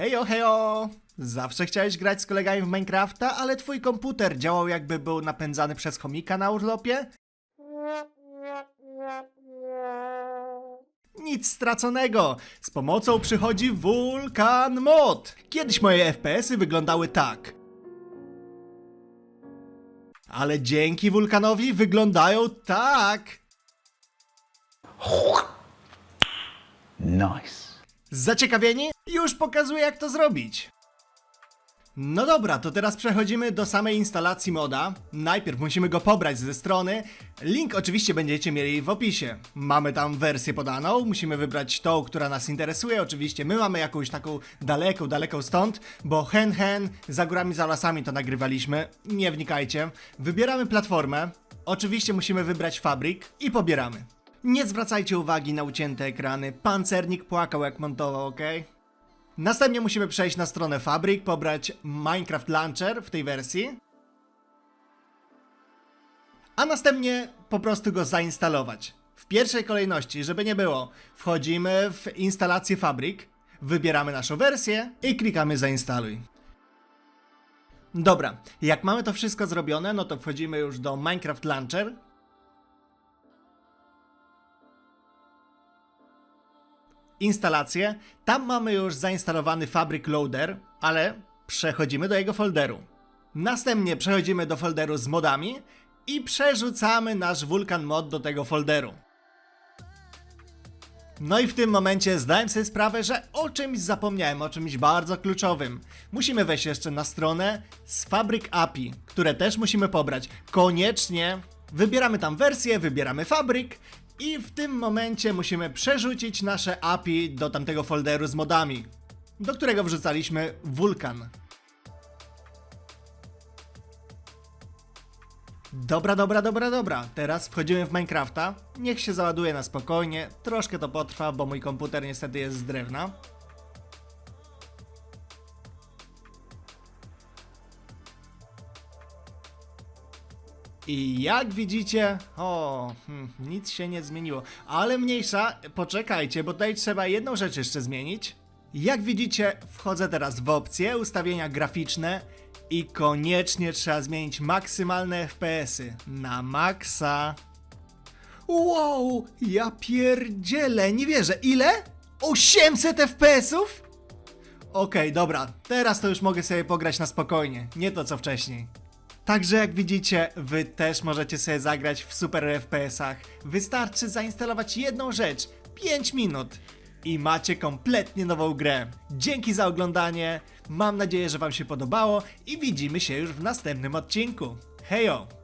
Hejo, hejo! Zawsze chciałeś grać z kolegami w Minecrafta, ale twój komputer działał jakby był napędzany przez chomika na urlopie? Nic straconego! Z pomocą przychodzi Vulkan Mod! Kiedyś moje FPS-y wyglądały tak. Ale dzięki Wulkanowi wyglądają tak! Nice. Zaciekawieni? Już pokazuję jak to zrobić. No dobra, to teraz przechodzimy do samej instalacji moda. Najpierw musimy go pobrać ze strony. Link oczywiście będziecie mieli w opisie. Mamy tam wersję podaną, musimy wybrać tą, która nas interesuje. Oczywiście my mamy jakąś taką daleką, daleką stąd, bo hen hen, za górami, za lasami to nagrywaliśmy. Nie wnikajcie. Wybieramy platformę. Oczywiście musimy wybrać fabryk i pobieramy. Nie zwracajcie uwagi na ucięte ekrany. Pancernik płakał jak montował, ok? Następnie musimy przejść na stronę fabryk, pobrać Minecraft Launcher w tej wersji. A następnie po prostu go zainstalować. W pierwszej kolejności, żeby nie było, wchodzimy w instalację fabryk, wybieramy naszą wersję i klikamy zainstaluj. Dobra, jak mamy to wszystko zrobione, no to wchodzimy już do Minecraft Launcher. Instalację. Tam mamy już zainstalowany Fabric Loader, ale przechodzimy do jego folderu. Następnie przechodzimy do folderu z modami i przerzucamy nasz Vulkan Mod do tego folderu. No i w tym momencie zdałem sobie sprawę, że o czymś zapomniałem, o czymś bardzo kluczowym. Musimy wejść jeszcze na stronę z Fabric API, które też musimy pobrać. Koniecznie wybieramy tam wersję, wybieramy fabryk i w tym momencie musimy przerzucić nasze API do tamtego folderu z modami, do którego wrzucaliśmy Vulkan. Dobra, dobra, dobra, dobra. Teraz wchodzimy w Minecrafta. Niech się załaduje na spokojnie. Troszkę to potrwa, bo mój komputer niestety jest z drewna. I jak widzicie, o, hmm, nic się nie zmieniło. Ale mniejsza, poczekajcie, bo tutaj trzeba jedną rzecz jeszcze zmienić. Jak widzicie, wchodzę teraz w opcje, ustawienia graficzne i koniecznie trzeba zmienić maksymalne FPS-y na maksa. Wow, ja pierdzielę, nie wierzę, ile? 800 FPS-ów? Okej, dobra, teraz to już mogę sobie pograć na spokojnie, nie to co wcześniej. Także jak widzicie, wy też możecie sobie zagrać w super FPS-ach. Wystarczy zainstalować jedną rzecz, 5 minut i macie kompletnie nową grę. Dzięki za oglądanie, mam nadzieję, że wam się podobało i widzimy się już w następnym odcinku. Hejo!